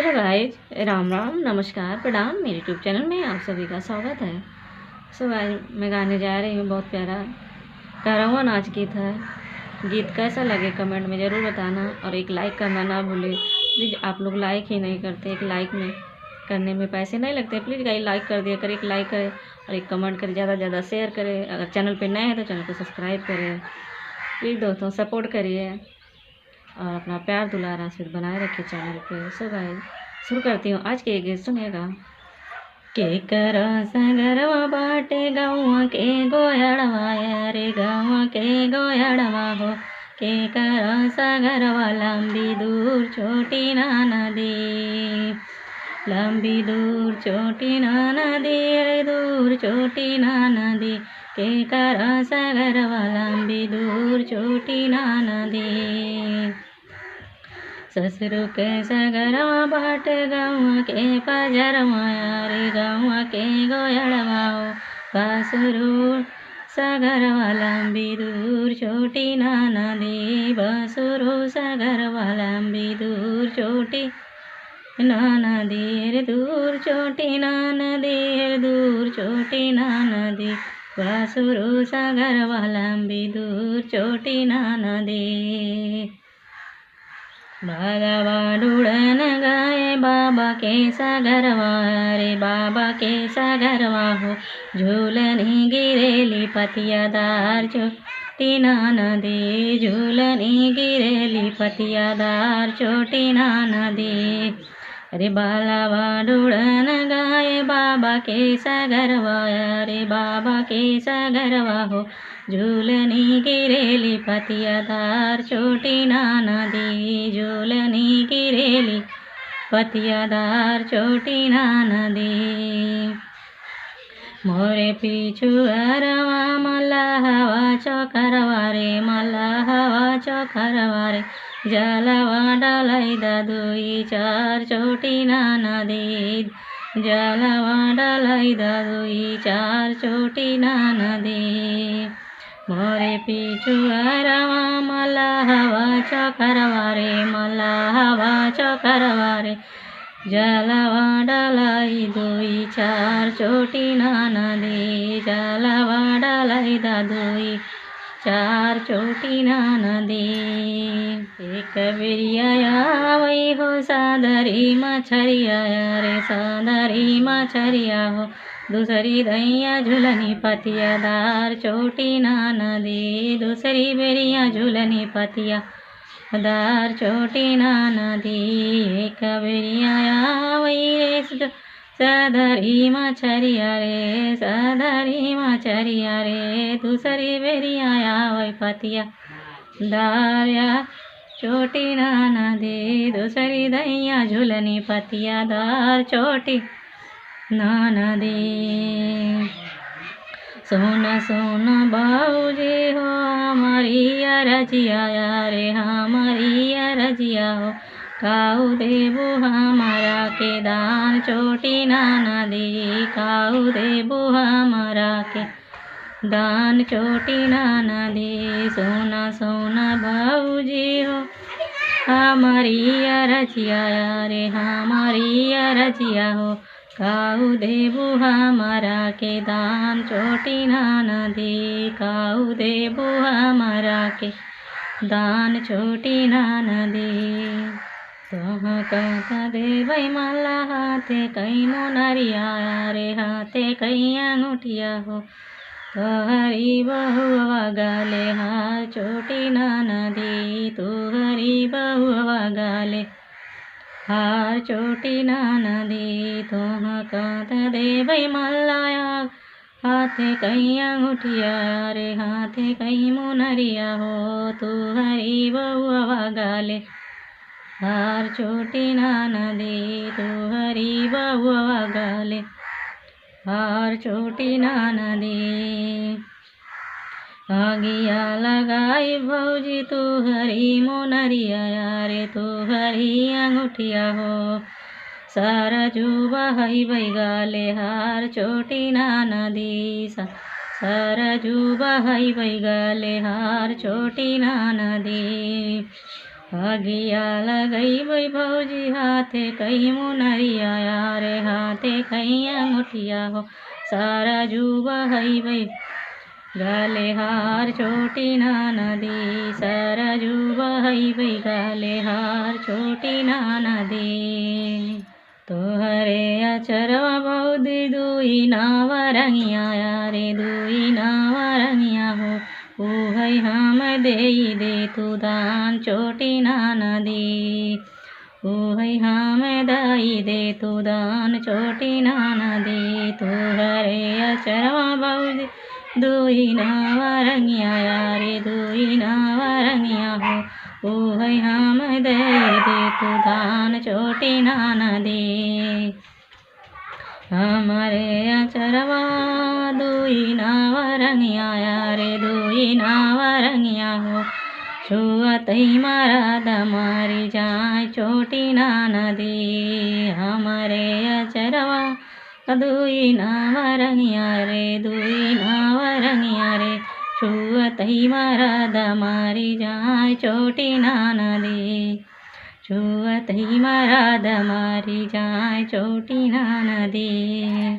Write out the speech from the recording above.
Hello guys Ram Ram, नमस्कार, प्रणाम। मेरे यूट्यूब चैनल में आप सभी का स्वागत है। सो गाइज़ मैं गाने जा रही हूँ, बहुत प्यारा कारवा नाच गीत है। गीत कैसा लगे कमेंट में ज़रूर बताना और एक लाइक करना ना भूले। प्लीज़ आप लोग लाइक ही नहीं करते, एक लाइक में करने में पैसे नहीं लगते। प्लीज़ गाइज़ लाइक कर दिया करें, एक लाइक करें और एक कमेंट करें, ज़्यादा से ज़्यादा शेयर करें। अगर चैनल पर नए हैं तो चैनल को सब्सक्राइब करें। प्लीज़ दोस्तों सपोर्ट करिए। और अपना प्यार दुलार आशीर्वाद बनाए रखे चैनल पे। सो गाइस शुरू करती हूँ। आज के गीत सुनिएगा के कर सगरवा बाटे गौआ के गोयड़वा रे गौआ के गोयड़वा हो। के करो सगरवा लंबी दूर, छोटी ना नदी लंबी दूर, छोटी ना नदी दूर, छोटी ना नदी के कर सगरवा लंबी दूर छोटी ना नदी ससुर के सगरवा बाट गाँव के पजरवा रे गाँव के गोयड़वा बसुरु सगरवा लंबी दूर छोटी ना नदी बसुरु सगरवा लंबी दूर छोटी ना नदी दूर छोटी ना नदी दूर छोटी ना नदी बसुरु सगरवा लंबी दूर छोटी ना नदी भगवान उड़न गाए बाबा के सागरवा रे बाबा के सागरवा हो झूलनी गिरेली पतियादार चोटी ना नदी झूलनी गिरेली पतियादार चोटी ना नदी अरे बालावा डुड़न गाए बाबा के सागरवा रे बाबा के सागरवा हो झूलनी गिरेली पतियादार छोटी ना नदी झूलनी गिरेली पतियादार छोटी ना नदी मोरे पीछू अरवा मला हवा, चौकरवा रे मला हवा। चौकरवा रे जलवा डालाई दुई चार चोटी ना नदी जलवा डालाई दुई चार चोटी ना नदी मोरे पीछू अरवा मला हवा चौकरवा रे मला हवा चौकरवा रे जलवा डालाई दुई चार चोटी ना नदी जलवा डालाई दुई चार चोटी नदी एक बिरिया वही हो, सादरी मछरिया रे, सादरी मछरिया हो। दूसरी दैया झूलनी पतिया, दार चोटी ना नदी दूसरी बेरिया झूलनी पतिया। दार चोटी ना नदी एक बेरिया वही रे सदरी मछरिया रे सदरी मछरिया रे दूसरी बेरिया वही पतिया दारिया चोटी ना नदी दूसरी दैया झूलनी पतिया। दार चोटी ना नदी। सोन सोन, बाबूजी, हो हमारी रजिया, रे हमारी रजिया, हो। काऊ देबू हमारा के दान चोटी ना नदी काऊ देबू हमारा के दान चोटी ना नदी सोना सोना बाबूजी हो, हमारी रजिया रे हमारी रजिया हो। काऊ देबू हमारा के दान चोटी ना नदी काऊ देबू हमारा के दान छोटी ना नदी कहता देवै मला हाथे कई मोनरिया रे हाथे कई अंगूठिया हो तोहरी बहुआ गाले हार चोटी ना नदी तोहरी बहुआ गाले हार चोटी ना नदी तोह दे देवै मल्लाया हाथे कई अंगूठिया रे हाथे कई मुनरिया हो तू हरी बहुआ गाले हार चोटी ना नदी तू हरी बहुआ गाले हार चोटी ना नदी आगिया लगाई भौजी, तू हरी मोनरिया रे तू हरी अंगूठिया हो। सारा जुबा हई बैगाले हार चोटी ना नदी सा सारा जुबा हई बैगाले हार आगिया लगई वही भौजी हाथे कहीं मुनरिया यारे हाथे कहीं अंगुठिया हो सारा जुबा हई वही गाले हार छोटी नाना दी सारा जुबा हई वही गाले हार छोटी नाना दी तोहरे अचरवा बहुत दुई नावा रंगिया यारे दुई नावा रंगिया हो ऊहै हम दे दे तू दान छोटी नाना दी ऊहै हम दई दे तू दान छोटी नाना दी तू हरे अचरवा बहु दुई नावा रंगिया यारे, दुई नावा रंगिया हो। ऊहै हम दे दे तू दान छोटी नाना दी અમારે આચરવા દોઈના વરણિયા રે દોઈના વરણિયા હો છુઆ તઈ મારા તમારી જાય ચોટી ના નદી અમારે અચરવા દુઈ ના વરણિયા રે દુઈ ના વરણિયા રે છુઆ તઈ મારા તમારી જાય ચોટી ના નદી नदी તહી મારા દમારી જાય ચોટી ના નદી